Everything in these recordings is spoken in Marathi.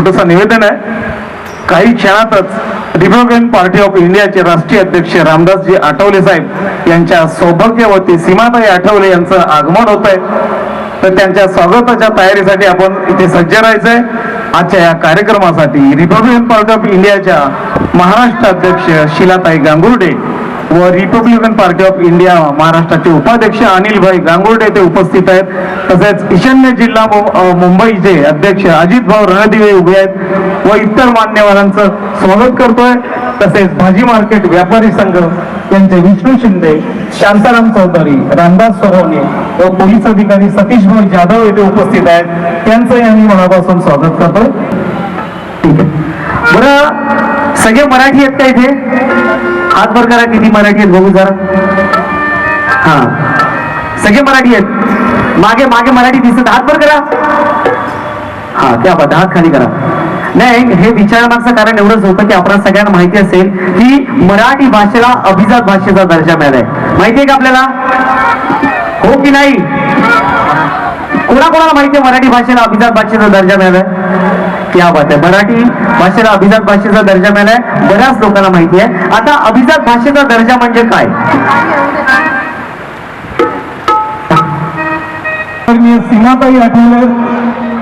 छोटंसं निवेदन आहे. काही क्षणातच रिपब्लिकन पार्टी ऑफ इंडियाचे राष्ट्रीय अध्यक्ष रामदासजी आठवले साहेब यांच्या सौभाग्यवती सीमाताई आठवले यांचं आगमन होत आहे तर त्यांच्या स्वागताच्या तयारीसाठी आपण इथे सज्ज राहायचंय. आजच्या या कार्यक्रमासाठी रिपब्लिकन पार्टी ऑफ इंडियाच्या महाराष्ट्र अध्यक्ष शिलाताई गांगुर्डे व रिपब्लिकन पार्टी ऑफ इंडिया महाराष्ट्राचे उपाध्यक्ष अनिलभाई गांगुर्डे ते उपस्थित आहेत. तसेच ईशान्य जिल्हा मुंबईचे अध्यक्ष अजित भाऊ रणदिवे उभे आहेत व इतर मान्यवरांचं स्वागत करतोय. तसेच भाजी मार्केट व्यापारी संघ यांचे विष्णू शिंदे शांताराम चौधरी रामदास सोहोने व पोलीस अधिकारी सतीश भाऊ जाधव येथे उपस्थित आहेत. त्यांचंही आम्ही मनापासून स्वागत करतोय. ठीक आहे. बरं सगळे मराठी आहेत का इथे? हातभर करा किती मराठी आहेत बघू जरा. हा. सगळे मराठी आहेत. मागे मागे मराठी दिसत. हातभर करा. हा त्या बघा हात खाली करा. नाही हे विचारण्याचं कारण एवढंच होतं की आपल्याला सगळ्यांना माहिती असेल की मराठी भाषेला अभिजात भाषेचा दर्जा मिळालाय. माहितीये का आपल्याला? हो की नाही? कोणाकोणाला माहिती आहे मराठी भाषेला अभिजात भाषेचा दर्जा मिळालाय? क्या बात आहे. मराठी भाषेला अभिजात भाषेचा दर्जा मिळालाय. बऱ्याच लोकांना माहिती आहे. आता अभिजात भाषेचा दर्जा म्हणजे काय? आदरणीय सीमाताई आठवले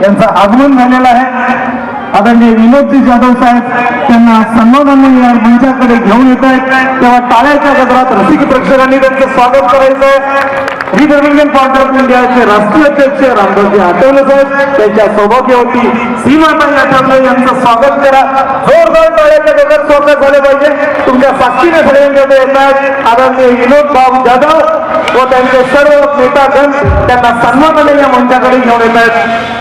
यांचं आगमन झालेलं आहे. आदरणीय विनोदजी जाधव साहेब त्यांना सन्मानाने या मंचाकडे घेऊन येत आहेत. तेव्हा टाळ्याच्या गजरात रसिक प्रेक्षकांनी त्यांचं स्वागत करायचं रिपब्लिकन पार्टी ऑफ इंडियाचे राष्ट्रीय अध्यक्ष रामदासजी आठवले साहेब त्यांच्या सौभाग्यवती सीमाताई आठवले यांचं स्वागत करा. जोरदार टाळ्याच्या गजरात स्वागत झाले पाहिजे. तुमच्या साक्षीने सगळ्यांकडे येत आहेत. आदरणीय विनोद बाब जाधव व त्यांचे सर्व नेतागण त्यांना सन्मानाने या मंचाकडे घेऊन येत आहेत.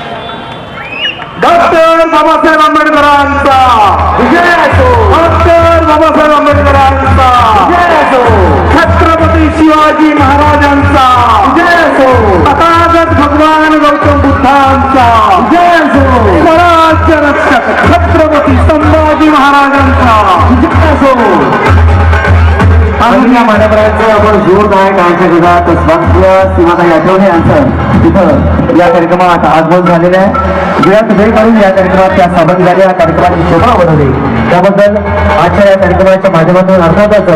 डॉक्टर बाबासाहेब आंबेडकरांचा. विजय असो डॉक्टर बाबासाहेब आंबेडकरांचा. विजय असो छत्रपती शिवाजी महाराजांचा. विजय असो तथागत भगवान गौतम बुद्धांचा. विजय असो स्वराज्य रक्षक छत्रपती संभाजी महाराजांचा. विजय असो या मान्यवरांचं आपण जोरदार टाळ्यांच्या गजात स्वागत सीमाताई आठवले यांचं तिथं या कार्यक्रमात आगमन झालेलं आहे. वेळात वेळ या कार्यक्रमात त्या सहभागी झाल्या या कार्यक्रमाची शोभा बनवली त्याबद्दल आजच्या या कार्यक्रमाच्या माध्यमातून अर्थातच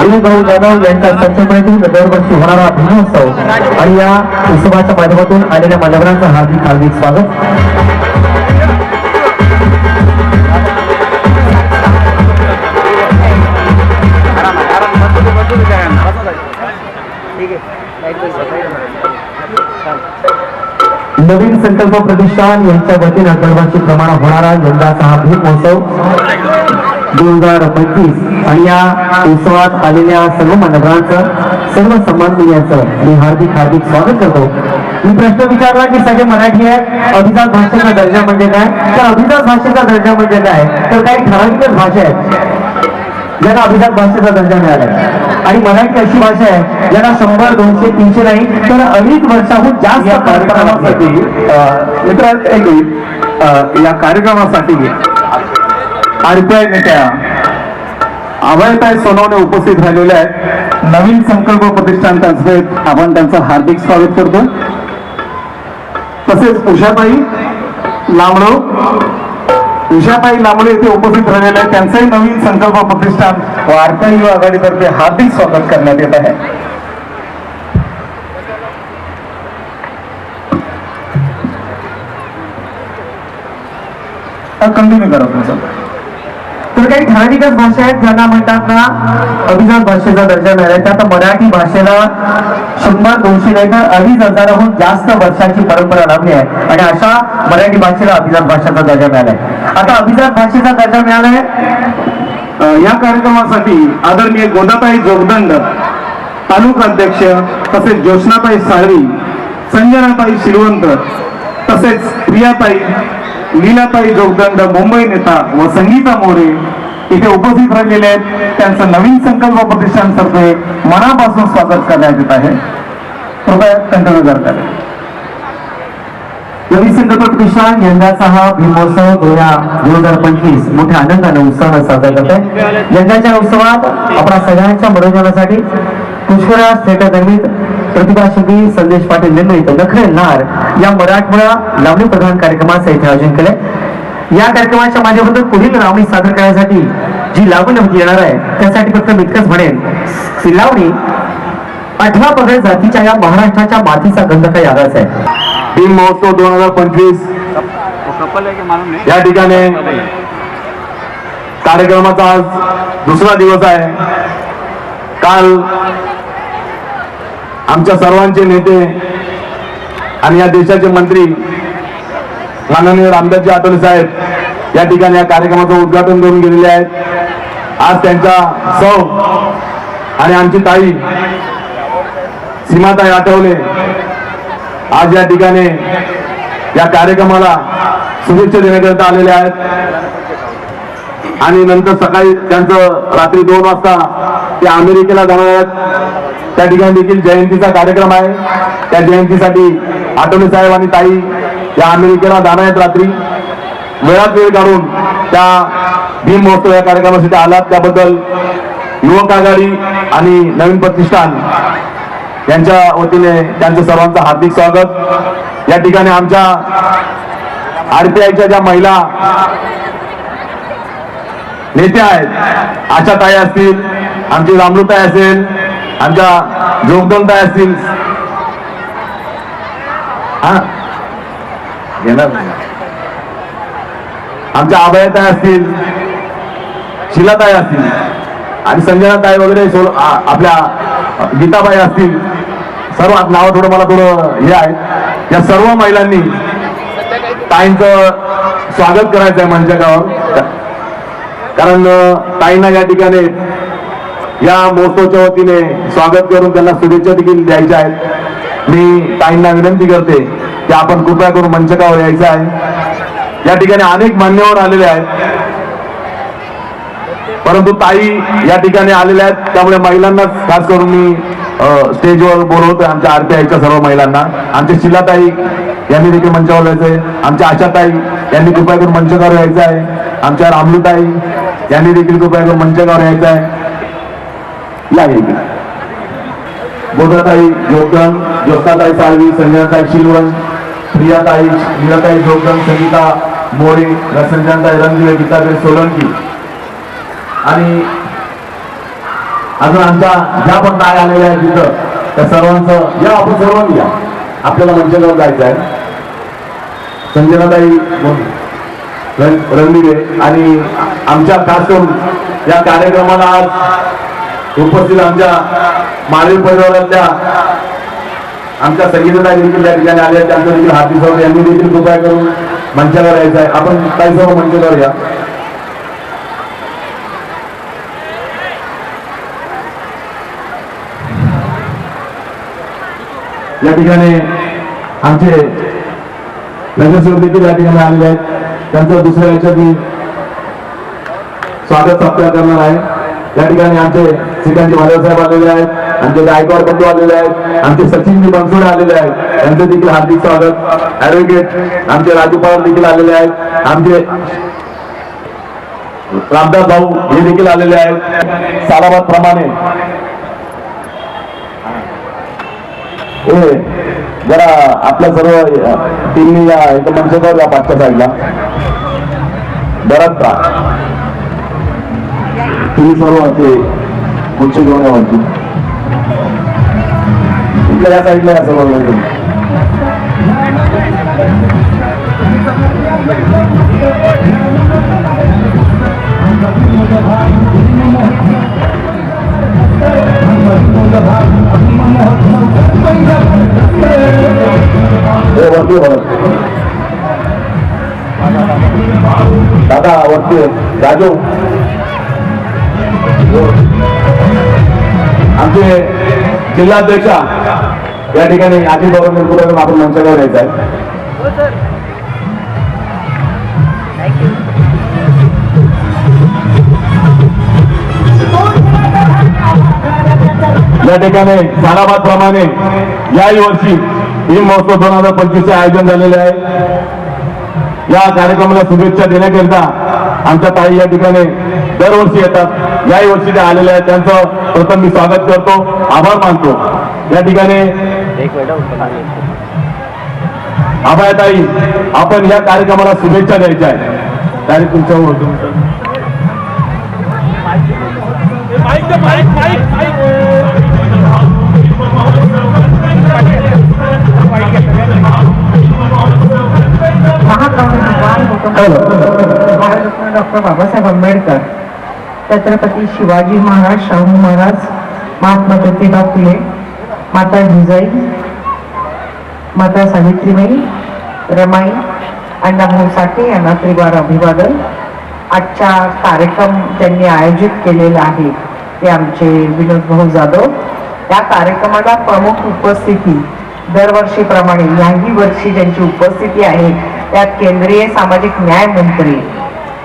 विनोद भाऊ जाधव यांच्या संचलनातून दरवर्षी होणारा भीमोत्सव आणि या उत्सवाच्या माध्यमातून आलेल्या मान्यवरांचं हार्दिक हार्दिक स्वागत. नवीन संकल्प प्रतिष्ठान यांच्या वतीनं दरवर्षी प्रमाण होणारा यंदाचा हा भीम महोत्सव दोन हजार पंचवीस. आणि या उत्सवात आलेल्या सर्व मान्यवरांचं सर्व सन्माननीयांचं मी हार्दिक हार्दिक स्वागत करतो. मी प्रश्न विचारला की सगळे मराठी आहेत? अभिजात भाषेचा दर्जा म्हणजे काय? तर अभिजात भाषेचा दर्जा म्हणजे काय? तर काही ठराविकच भाषा आहेत. ज्यांना अभिजात भाषेचा दर्जा मिळाला आणि मराठी अशी भाषा आहे ज्याला शंभर दोनशे तीनशे नाही तर अडीच वर्षाहून जास्त या कार्यक्रमासाठी. अ, या कार्यक्रमासाठी आरपीआय नेत्या अभयताई सोनवणे उपस्थित राहिलेल्या आहेत नवीन संकल्प प्रतिष्ठान तर्फे आपण त्यांचं हार्दिक स्वागत करतो तसेच उषाताई लांबडो उषाताई लांबडे येथे उपस्थित राहिलेले आहेत. त्यांचंही नवीन संकल्प प्रतिष्ठान वारकरी युवा आघाडीतर्फे हार्दिक स्वागत करण्यात येत आहे. कंटिन्यू करा तुमचं जसं काही ठराविकच भाषा आहेत ज्यांना म्हणतात ना अभिजात भाषेचा दर्जा मिळाला आता मराठी भाषेला शंभर दोनशे नाही तर अडीच हजाराहून जास्त वर्षाची परंपरा लाभली आहे. आणि अशा मराठी भाषेला अभिजात भाषेचा दर्जा मिळालाय आता अभिजात भाषेचा दर्जा मिळालाय या कार्यक्रमासाठी आदरणीय गोदाताई जोगदंड तालुका अध्यक्ष तसेच ज्योत्नाताई साळवी संजनाताई शिरवंत तसेच प्रियाताई लीलाताई जोगदंड मुंबई नेता व संगीता मोरे इथे उपस्थित राहिलेले आहेत. त्यांचं नवीन संकल्प प्रतिष्ठानतर्फे मनापासून स्वागत करण्यात येत आहे. कृपया कंटिन्यू करतात रवी संकल्प प्रतिष्ठान यंदाचा हा भीमोत्सव दोन दोन हजार पंचवीस मोठ्या आनंदाने उत्साहाने साजरा करत आहे. यंदाच्या उत्सवात आपल्या सगळ्यांच्या मनोरंजनासाठी पुष्कराज थिएटर निर्मित प्रतिभाशिल्पी संदेश पाटील निर्मित नखरे नार या मराठमोळा लावणी प्रधान कार्यक्रमाचं इथे आयोजन केलंय. या कार्यक्रमाच्या माध्यमातून पुढील लावणी सादर करण्यासाठी जी लावणी होती येणार आहे त्यासाठी फक्त मी इतकंच म्हणेन की लावणी अठरा पगड जातीच्या या महाराष्ट्राच्या मातीचा गंध काही आगाच आहे. भीम महोत्सव दोन हजार पंचवीस या ठिकाणी कार्यक्रमाचा आज दुसरा दिवस आहे. काल आमच्या सर्वांचे नेते आणि या देशाचे मंत्री माननीय रामदासजी आठवले साहेब या ठिकाणी या कार्यक्रमाचं उद्घाटन करून गेलेले आहेत. आज त्यांच्या सौ आणि आमची ताई सीमाताई आठवले आज या ठिकाणी या कार्यक्रमाला शुभेच्छा देण्याकरिता आलेले आहेत. आणि नंतर सकाळी त्यांचं रात्री दोन वाजता ते अमेरिकेला जाणार आहेत. त्या ठिकाणी देखील जयंतीचा कार्यक्रम आहे. त्या जयंतीसाठी आठवले साहेब आणि ताई या अमेरिकेला जाणार आहेत रात्री वेळात वेळ काढून त्या भीम महोत्सव या कार्यक्रमासाठी आलात. त्याबद्दल युवक आघाडी आणि नवीन प्रतिष्ठान यांच्या वतीने त्यांचं सर्वांचं हार्दिक स्वागत. या ठिकाणी आमच्या आरपीआयच्या ज्या महिला नेत्या आहेत आशा ताई असतील आमची रामलूताई असेल आमच्या जोगदंताई असतील. हा येणार नाही. आमच्या आबायताई असतील शिलाताई असतील आणि संजनाताई वगैरे आपल्या गीताबाई असतील सर्व नावं थोडं मला थोडं हे आहे. या सर्व महिलांनी ताईंचं स्वागत करायचं आहे मंचकावर कारण ताईंना या ठिकाणी या महोत्सवच्या वतीने स्वागत करून त्यांना शुभेच्छा देखील द्यायच्या आहेत. मी ताईंना विनंती करते की आपण कृपया करून मंचकावर यायचं आहे. या ठिकाणी अनेक मान्यवर आलेले आहेत. परंतु ताई या ठिकाणी आलेल्या आहेत. त्यामुळे महिलांना खास करून मी स्टेजवर बोलवतोय आमच्या आरपीआयच्या सर्व महिलांना. आमच्या शिलाताई यांनी देखील मंचावर यायचंय. आमच्या आशाताई यांनी कृपया करून मंचकावर यायचं आहे आमच्या रामलूताई यांनी देखील कृपया करून मंचकावर यायचं आहे या इकडे बोधाताई ज्योताताई साळवी संजनाताई शिलवण प्रियाताई प्रियाताई जोगदन संगीता मोरे संजनाताई रंगदिवे गीताताई सोलंकी. आणि अजून आमच्या ज्या पण ताई आलेल्या आहेत तिथं त्या सर्वांचं या आपण सर्वांनी या. आपल्याला मंचगाव जायचं आहे संजनाताई रंग- आणि आमच्या खास करून या कार्यक्रमाला आज उपस्थित आमच्या मानवी परिवारातल्या आमच्या संगीतदार देखील या ठिकाणी आले त्यांचं देखील हार्दिक स्वागत. यांनी देखील कृपया करून मंचावर यायचं आहे. आपण काही सर्व मंचावर या या ठिकाणी आमचे नगरसेवक देखील या ठिकाणी आलेले आहेत. त्यांचं दुसऱ्या याच्यात मी स्वागत सत्कार करणार आहे. या ठिकाणी आमचे श्रीकांत महादेव साहेब आलेले आहेत. आमचे गायकवाड बंधू आलेले आहेत आमचे सचिन बनसोडे आलेले आहेत त्यांचं देखील हार्दिक स्वागत. ऍडव्होकेट आमचे राजू पवार देखील आलेले आहेत आमचे रामदास भाऊ हे देखील आलेले आहेत सालाबाद प्रमाणे जरा आपल्या सर्व टीमनी या एका मंचावर या पाठच्या साईडला. बराच तुम्ही सर्व ते खुर्ची घेऊन या साईडला या सर्व जण. हे वरती बरं दादा वरती राजू आमचे जिल्हाध्यक्ष या ठिकाणी अजित बाबा निर्पुरातून आपण मंचावर यायचं आहे या ठिकाणी सालाबाद प्रमाणे याही वर्षी भीम महोत्सव दोन हजार पंचवीसचे आयोजन झालेले आहे. या कार्यक्रमाला शुभेच्छा देण्याकरिता आमच्या ताई या ठिकाणी दरवर्षी येतात. याही वर्षी आलेले आहेत त्यांचं प्रथम मी स्वागत करतो. आभार मानतो. या ठिकाणी एक मिनिट ताई आपण या कार्यक्रमाला शुभेच्छा द्यायच्या आहे डायरेक्ट तुमच्यावर तुमचं महाराष्ट्र डॉक्टर बाबासाहेब आंबेडकर छत्रपती शिवाजी महाराज शाहू महाराज महात्मा ज्योतिबा फुले माता जिजाई माता सावित्रीबाई रमाई अण्णाभाऊ साठे यांना त्रिवार अभिवादन. आजच्या कार्यक्रम त्यांनी आयोजित केलेला आहे ते आमचे विनोद भाऊ जाधव. या कार्यक्रमाला प्रमुख उपस्थिती दरवर्षीप्रमाणे याही वर्षी ज्यांची उपस्थिती आहे त्यात केंद्रीय सामाजिक न्याय मंत्री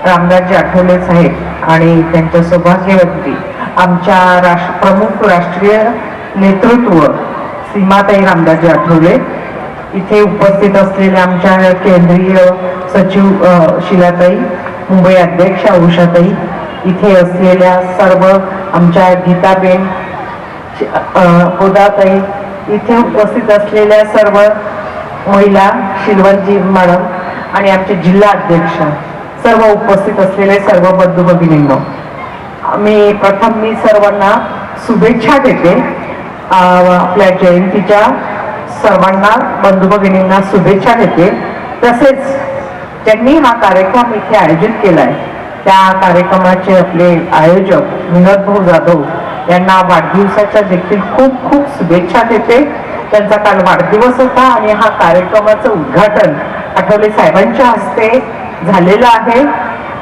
रामदासजी आठवले साहेब आणि त्यांच्या सौभाग्यवती आमच्या राष्ट्र प्रमुख राष्ट्रीय नेतृत्व सीमाताई रामदासजी आठवले. इथे उपस्थित असलेल्या आमच्या केंद्रीय सचिव शिलाताई मुंबई अध्यक्ष उषाताई इथे असलेल्या सर्व आमच्या गीताबेन उदाताई इथे उपस्थित असलेल्या सर्व महिला शिलवरजी मॅडम आणि आमचे जिल्हा अध्यक्ष. सर्व उपस्थित असलेले सर्व बंधू भगिनींनो मी प्रथम मी सर्वांना शुभेच्छा देते. आपल्या जयंतीच्या सर्वांना बंधू भगिनींना शुभेच्छा देते. तसेच त्यांनी हा कार्यक्रम इथे आयोजित केलाय त्या कार्यक्रमाचे आपले आयोजक विनोद भाऊ जाधव यांना वाढदिवसाच्या देखील खूप खूप शुभेच्छा देते. त्यांचा काल वाढदिवस होता आणि हा कार्यक्रमाचं उद्घाटन आठवले साहेबांच्या हस्ते झालेलं आहे.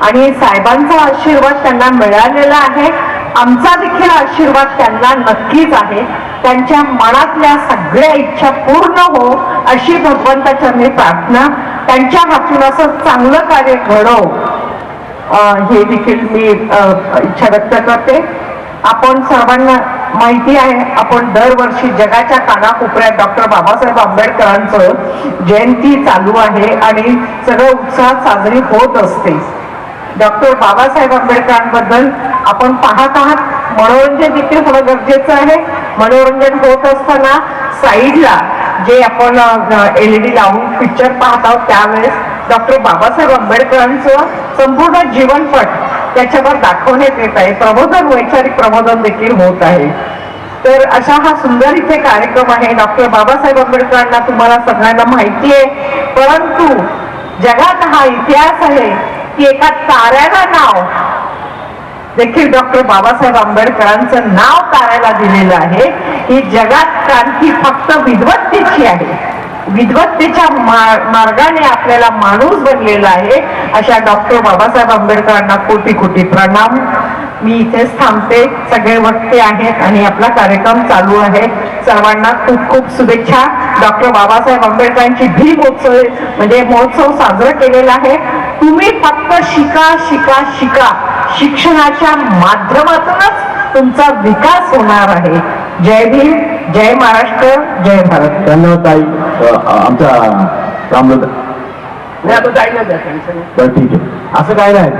आणि साहेबांचा आशीर्वाद त्यांना मिळालेला आहे. आमचा देखील आशीर्वाद त्यांना नक्कीच आहे. त्यांच्या मनातल्या सगळ्या इच्छा पूर्ण हो अशी भगवंताचरणी प्रार्थना त्यांच्या हातून असं चांगलं कार्य घडव हे देखील मी अं, इच्छा व्यक्त करते. आपण सर्वांना माहिती आहे आपण दरवर्षी जगाच्या कानाकोपऱ्यात डॉक्टर बाबासाहेब आंबेडकरांचं जयंती चालू आहे आणि सगळं उत्साहात साजरी होत असते. डॉक्टर बाबासाहेब आंबेडकरांबद्दल आपण पाहत आहात. मनोरंजन देखील होणं गरजेचं आहे. मनोरंजन होत असताना साईडला जे आपण एलईडी लावून पिक्चर पाहत आहोत त्यावेळेस डॉक्टर बाबासाहेब आंबेडकरांचं संपूर्ण जीवनपट त्याच्यावर दाखवण्यात येत आहे. प्रबोधन वैचारिक प्रबोधन देखील होत आहे. तर अशा हा सुंदर इथे कार्यक्रम आहे. डॉक्टर बाबासाहेब आंबेडकरांना तुम्हाला सगळ्यांना माहिती आहे. परंतु जगात हा इतिहास आहे की एका ताऱ्याला नाव देखील डॉक्टर बाबासाहेब आंबेडकरांचं नाव ताऱ्याला दिलेलं आहे. ही जगात क्रांती फक्त विद्वत्तेची आहे. विद्वत्तेच्या मार्गाने आपल्याला माणूस बनलेला आहे अशा डॉक्टर बाबासाहेब आंबेडकरांना कोटी कोटी प्रणाम. मी इथेच थांबते. सगळे वक्ते आहेत आणि आपला कार्यक्रम चालू आहे. सर्वांना खूप खूप शुभेच्छा. डॉक्टर बाबासाहेब आंबेडकरांची भीम उत्सव म्हणजे महोत्सव साजरा केलेला आहे. तुम्ही फक्त शिका शिका शिका. शिक्षणाच्या माध्यमातूनच तुमचा विकास होणार आहे. जय भीम जय महाराष्ट्र जय भारत. धन्यवाद ताई. आमच्या रामदास नाही आता जायला द्या त्यांचं. बरं ठीक आहे. असं काय नाही.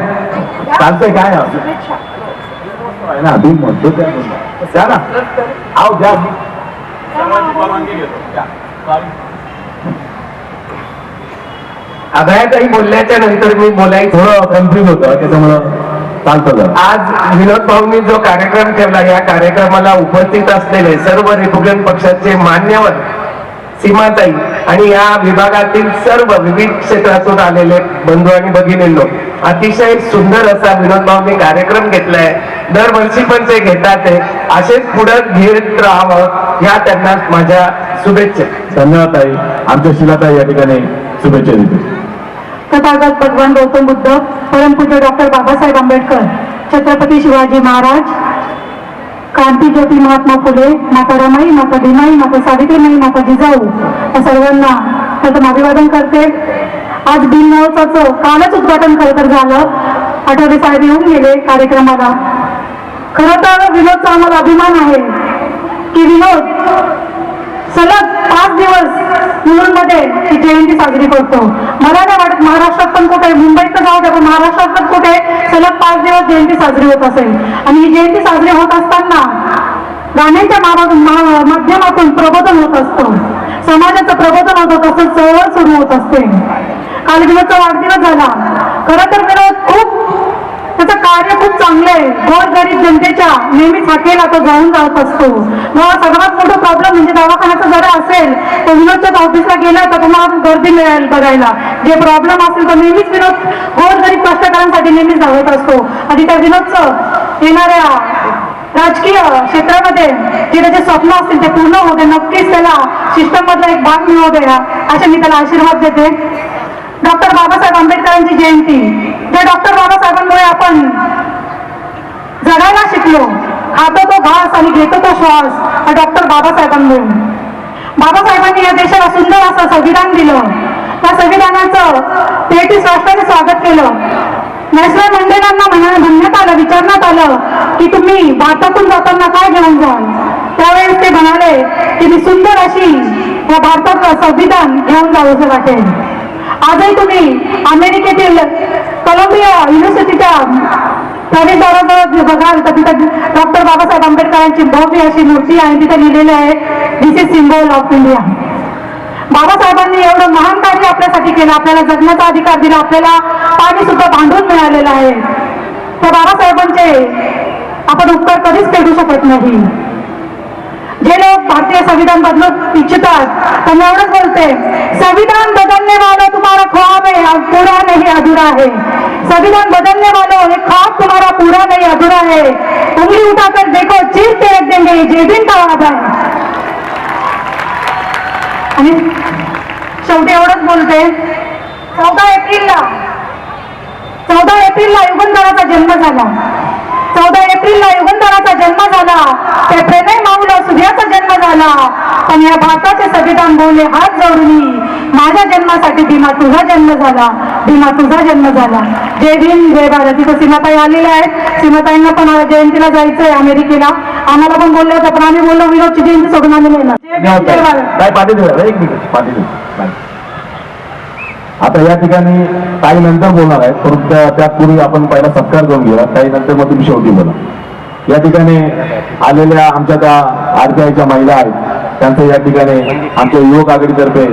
चालतंय काय शुभेच्छा आहे ना भीम म्हणतो त्या द्या ना. आव द्या अभयाताई बोलल्याच्या नंतर मी बोलायचं. थोडं कन्फ्युज होतं त्याच्यामुळं आज विनोद भाऊंनी जो कार्यक्रम ठेवला या कार्यक्रमाला उपस्थित असलेले सर्व रिपब्लिकन पक्षाचे मान्यवर सीमाताई आणि या विभागातील सर्व विविध क्षेत्रातून आलेले बंधू आणि भगिनींनो अतिशय सुंदर असा विनोद भाऊंनी कार्यक्रम घेतलाय. दरवर्षी पण ते घेतात आहे असेच पुढे घेत राहावं ह्या त्यांना माझ्या शुभेच्छा. धन्यवाद ताई. आमच्या शिलाताई या ठिकाणी शुभेच्छा देते. तथागत भगवान गौतम बुद्ध परमपूज्य डॉक्टर बाबासाहेब आंबेडकर छत्रपती शिवाजी महाराज क्रांतीज्योती महात्मा फुले माता रमाई माता भीमाई माता सावित्रीमाई माता जिजाऊ या सर्वांना त्याचं अभिवादन करते. आज भीम महोत्सवाचं कालच उद्घाटन खरं तर झालं. आठवले साहेब येऊन गेले कार्यक्रमाला. खरं तर विनोदचा आम्हाला अभिमान आहे की विनोद सलग पाच दिवस मुलुंडमध्ये ही जयंती साजरी करतो. मला नाही वाटत महाराष्ट्रात पण कुठे मुंबईचं गाव जाऊ पण महाराष्ट्रात पण कुठे सलग पाच दिवस जयंती साजरी होत असेल. आणि ही जयंती साजरी होत असताना गाण्यांच्या माध्यमातून प्रबोधन होत असतं. समाजाचं प्रबोधन होत असं चळवळ सुरू होत असते. काल दिवसचा वाढदिवस झाला. खरं तर खूप कार्य खूप चांगलं आहे. गोर गरीब जनतेच्या नेहमीच हाकेला तो जाऊन जात असतो. मग सर्वात मोठा प्रॉब्लेम म्हणजे दवाखान्याचा जरा असेल तर विनोदच्या ऑफिसला गेला तर तुम्हाला गर्दी मिळेल बघायला. जे प्रॉब्लेम असेल तर नेहमीच विनोद गोर गरीब कष्टकऱ्यांसाठी नेहमीच धावत असतो. आणि त्या विनोदचं येणाऱ्या राजकीय क्षेत्रामध्ये जे त्याचे स्वप्न असतील ते पूर्ण होते नक्कीच त्याला सिस्टम मधला एक भाग मिळवू द्या असे मी त्याला आशीर्वाद देते. डॉक्टर बाबासाहेब आंबेडकरांची जयंती ज्या डॉक्टर बाबासाहेबांमुळे आपण जगायला शिकलो खातो तो घास आणि घेतो तो श्वास डॉक्टर बाबासाहेबांमुळे. बाबासाहेबांनी या देशाला सुंदर असं संविधान दिलं. त्या संविधानाचं तेहतीस राष्ट्राने स्वागत केलं. नॅशनल मंडेलांना म्हणण्यात आलं विचारण्यात आलं की तुम्ही भारतातून जाताना काय घेऊन जाल? त्यावेळेस ते म्हणाले की मी सुंदर अशी या भारताचं संविधान घेऊन जावंसं वाटेल. आजही तुम्ही अमेरिकेतील कोलंबिया युनिव्हर्सिटीच्या प्रवेशद्वाराजवळ बघाल तर तिथं डॉक्टर बाबासाहेब आंबेडकरांची भव्य अशी मूर्ती आहे तिथे लिहिलेली आहे this is symbol of India बाबासाहेबांनी एवढं महान कार्य आपल्यासाठी केलं आपल्याला जगण्याचा अधिकार दिला आपल्याला पाणी सुद्धा बांधून मिळालेलं आहे. तर बाबासाहेबांचे आपण उपकार कधीच फेडू शकत नाही. जे लोक भारतीय संविधान बदलू इच्छितात त्यांना एवढंच बोलते. संविधान बदलने वाला तुम्हाला ख्वाब है पूरा नहीं अधुरा है संविधान बदलने वालों ये ख्वाब तुम्हारा पूरा नहीं अधूरा है उंगली उठाकर देखो चीर के रख देंगे जे दिन का वादा है? आणि शेवटी एवढंच बोलते चौदा एप्रिलला चौदा एप्रिलला युगंधराचा जन्म झाला. चौदा एप्रिलला युगंधराचा जन्म झाला. त्या प्रेमय माऊला सूर्याचा जन्म झाला. पण या भारताचे संविधान बोलले हात जोडून माझ्या जन्मासाठी भीमा तुझा जन्म झाला. भीमा तुझा जन्म झाला. जय भीम जय भारत. इथं सीमाताई आलेल्या आहेत. सीमाताईंना पण जयंतीला जायचंय अमेरिकेला. आम्हाला पण बोलले होते पण आम्ही बोललो विनोदची जयंती सोडून आम्ही नाही भीम, जय भारत. आता या ठिकाणी काही नंतर बोलणार आहेत. परंतु त्यापूर्वी आपण पहिला सत्कार करून घेऊया. काही नंतर मग तुम्ही शेवटी बोला. या ठिकाणी आलेल्या आमच्या त्या आरपीआयच्या महिला आहेत त्यांचं या ठिकाणी आमच्या युवक आघाडीतर्फे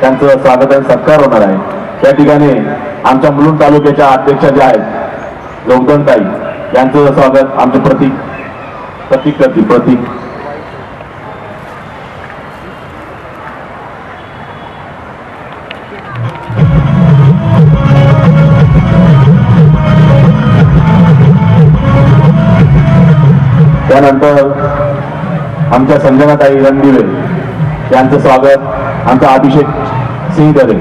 त्यांचं स्वागत आणि सत्कार होणार आहे. त्या ठिकाणी आमच्या मुलुंड तालुक्याच्या अध्यक्षा ज्या आहेत लोकदनताई यांचं स्वागत आमचे प्रतीक प्रतीक करतील. प्रतीक आमच्या संजनाताई रणदिवे यांचं स्वागत. आमचा अभिषेक सिंग दरे.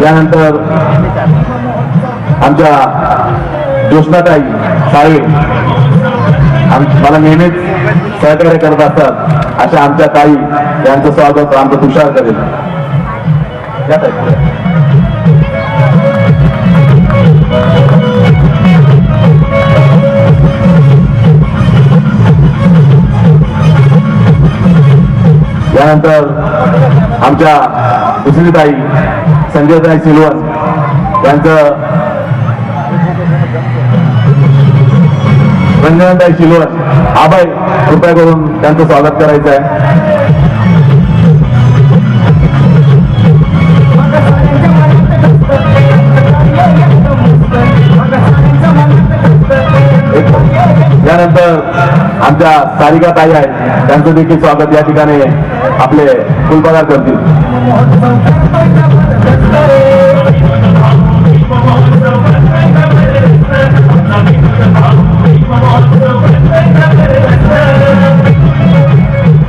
त्यानंतर आमच्या ज्योत्नाताई साळे आम- मला नेहमीच सहकार्य करत असतात अशा आमच्या ताई यांचं स्वागत आमचं तुषार करेल यानंतर आमच्या दुसरी ताई संजयताई सिल्वन यांचं रंजनताई शिलोळ आबाई कृपया करून त्यांचं स्वागत करायचं आहे. त्यानंतर आमच्या सारिका ताई आहेत त्यांचं देखील स्वागत या ठिकाणी आपले फुलपदार करतील.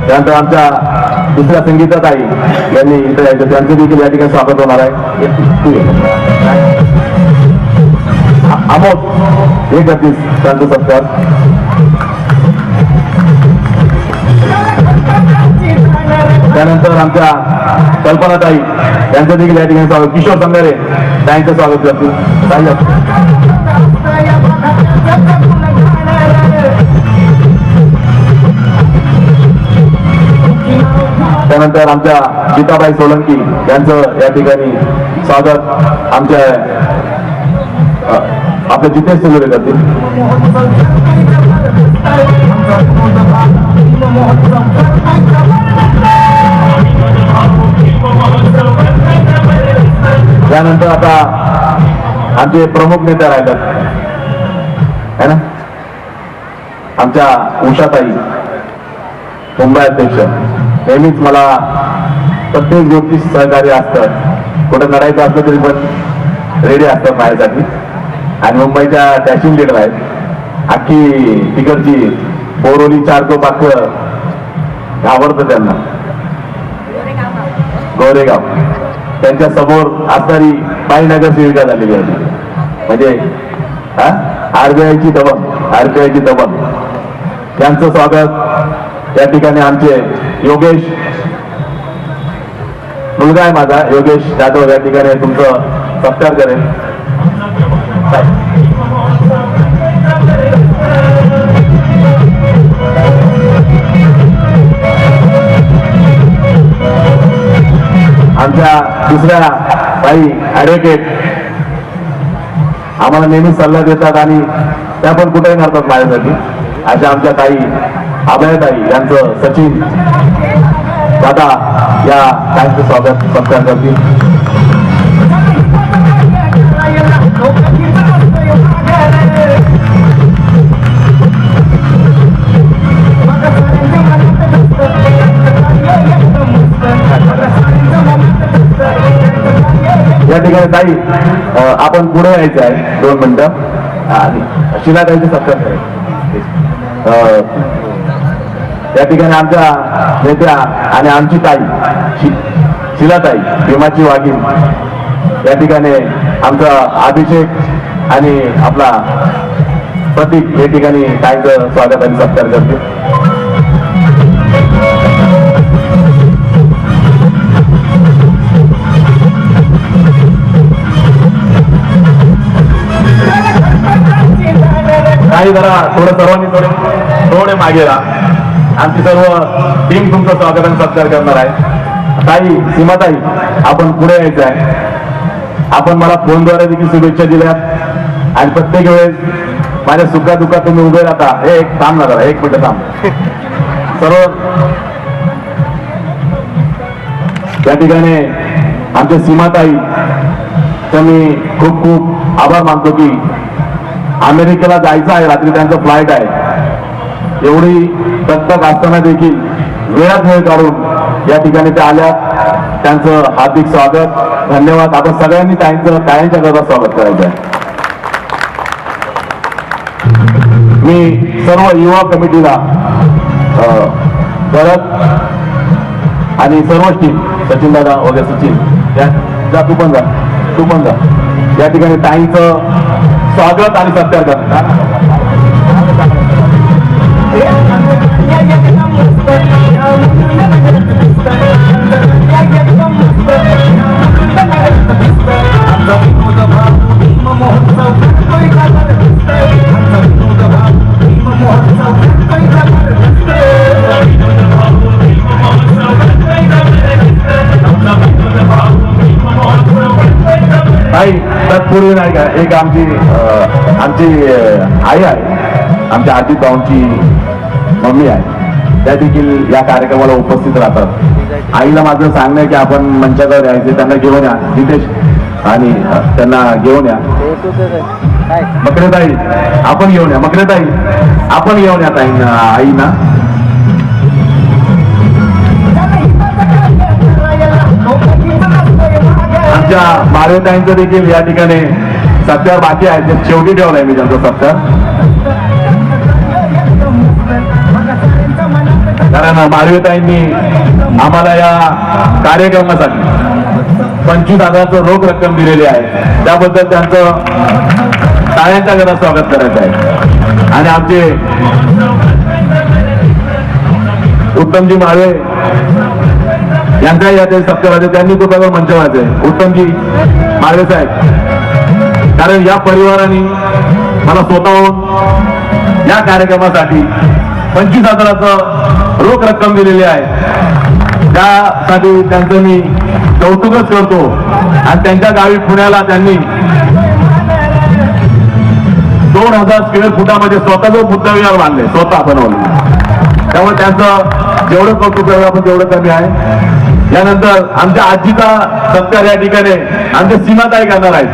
त्यानंतर आमच्या दुसऱ्या संगीता ताई यांनी इथे यायचं त्यांचं देखील या ठिकाणी स्वागत होणार आहे. तू ये. आ- हे त्यांचं सत्कार त्यानंतर आमच्या कल्पना ताई यांचं देखील या ठिकाणी स्वागत. किशोर संगारे त्यांचं स्वागत करतील त्यानंतर आमच्या गीताबाई सोलंकी यांचं या ठिकाणी स्वागत आमच्या आपले जितेश सुगुरे करतील. त्यानंतर आता आमचे प्रमुख नेते राहिलेत. है ना? आमच्या उषाताई मुंबई अध्यक्ष. नेहमीच मला प्रत्येक गोष्टी सहकार्य असतं. कुठं लढायचं असलं तरी पण रेडी असतात माझ्यासाठी. आणि मुंबईच्या डॅशिंग लीडर आहेत. अख्खी तिकडची बोरोली चार तो पाख आवडतं त्यांना. गोरेगाव. त्यांच्यासमोर असणारी पायी सेविका झालेली आहे. म्हणजे आरबीआयची दबन आरबीआयची दबन त्यांचं स्वागत या ठिकाणी आमचे योगेश. मुलगा आहे माझा योगेश जाधव या ठिकाणी तुमचं सत्कार करेल आमच्या दुसऱ्या काही ॲडव्होकेट आम्हाला नेहमी सल्ला देतात आणि त्या पण कुठेही करतात माझ्यासाठी. अशा आमच्या ताई अभयताई यांचं सचिन. दादा या त्यांचं स्वागत सत्कार करतील या ठिकाणी ताई आपण पुढे यायचं आहे दोन मिनिटं. आणि शिला शिलाताईचे सत्कार करायचे या ठिकाणी आमच्या नेत्या आणि आमची ताई शिलाताई भीमाची वाघीण. या ठिकाणी आमचा अभिषेक आणि आपला प्रतीक या ठिकाणी ताईचं स्वागत आणि सत्कार करते. काही जरा थोडं सर्वांनी थोडे थोडे मागे राहा. आमची सर्व टीम तुमचं स्वागत आणि सत्कार करणार आहे. ताई सीमाताई आपण पुढे यायचं आहे. आपण मला फोनद्वारे देखील शुभेच्छा दिल्यात. आणि प्रत्येक वेळेस माझ्या सुखा दुःखात तुम्ही उभे राहता. हे एक थांब ना एक मिनिट थांब. सर्व त्या ठिकाणी आमच्या सीमाताई तर मी खूप खूप आभार मानतो की अमेरिकेला जायचं आहे. रात्री त्यांचं फ्लाईट आहे. एवढी दत्तक असताना देखील वेळात वेळ काढून या ठिकाणी ते आल्या. त्यांचं हार्दिक स्वागत. धन्यवाद. आपण सगळ्यांनी त्यांचं कायमच्या करता स्वागत करायचं आहे मी सर्व युवा कमिटीला अं, परत आणि सर्व टीम सचिन दादा वगैरे सचिन जा तू पण जा तू पण जा. या ठिकाणी ताईंचं स्वागत आणि सत्कार करतात ताई तत्पूर्वी नाही का एक आमची अं, आमची अं, आई आहे आमच्या आजी भाऊंची मम्मी आहे त्या देखील या कार्यक्रमाला उपस्थित राहतात. आईला माझं सांगणं आहे की आपण मंचावर यायचे त्यांना घेऊन या नितेश आणि त्यांना घेऊन या. मकरेताई आपण घेऊन या मकरेताई आपण घेऊन या ताईंना आईना. आमच्या मारेताईंचं देखील या ठिकाणी सत्यावर बाकी आहे ते शेवटी ठेवलाय मी त्यांचा सत्यावर. कारण माळवेताईंनी आम्हाला या कार्यक्रमासाठी पंचवीस हजाराचं रोख रक्कम दिलेली आहे. त्याबद्दल त्यांचं टाळ्यांच्या घरात स्वागत करायचं आहे. आणि आमचे उत्तमजी माळे यांचाही याचे सत्कार त्यांनी कृपया मंचवायचे उत्तमजी माळे साहेब. कारण या परिवाराने मला स्वतःहून या कार्यक्रमासाठी पंचवीस हजाराचं रोख रक्कम दिलेली आहे. त्यासाठी त्यांचं मी कौतुकच करतो. आणि त्यांच्या गावी पुण्याला त्यांनी दोन हजार स्क्वेअर फुटामध्ये स्वतःच बुद्धविहार बांधले स्वतः बनवले. त्यामुळे त्यांचं जेवढं कौतुक करावं आपण तेवढं कमी आहे. यानंतर आमच्या आजीचा सत्कार या ठिकाणी आमच्या सीमाताई करणार आहेत.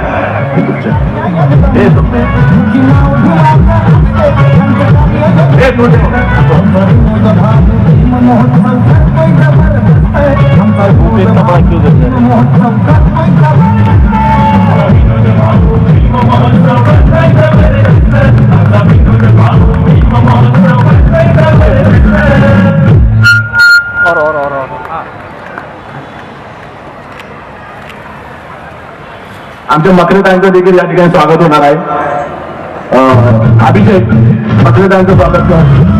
आमच्या मकरेतांचं देखील या ठिकाणी स्वागत होणार आहे. अभिषेक मकरेतांचं स्वागत